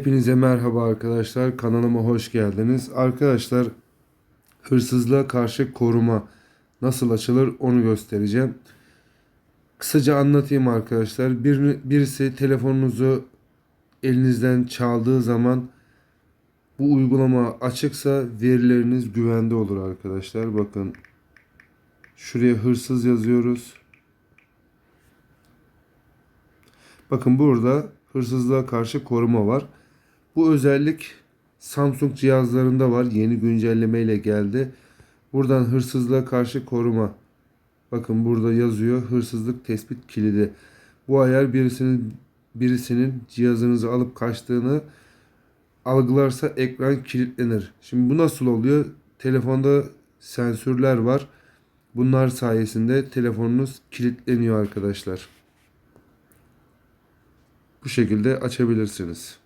Hepinize merhaba arkadaşlar. Kanalıma hoş geldiniz. Arkadaşlar hırsızlığa karşı koruma nasıl açılır onu göstereceğim. Kısaca anlatayım arkadaşlar. Bir, birisi telefonunuzu elinizden çaldığı zaman bu uygulama açıksa verileriniz güvende olur arkadaşlar. Bakın şuraya hırsız yazıyoruz. Bakın burada hırsızlığa karşı koruma var. Bu özellik Samsung cihazlarında var. Yeni güncelleme ile geldi. Buradan hırsızlığa karşı koruma. Bakın burada yazıyor hırsızlık tespit kilidi. Bu ayar birisinin birisinin cihazınızı alıp kaçtığını algılarsa ekran kilitlenir. Şimdi bu nasıl oluyor? Telefonda sensörler var. Bunlar sayesinde telefonunuz kilitleniyor arkadaşlar. Bu şekilde açabilirsiniz.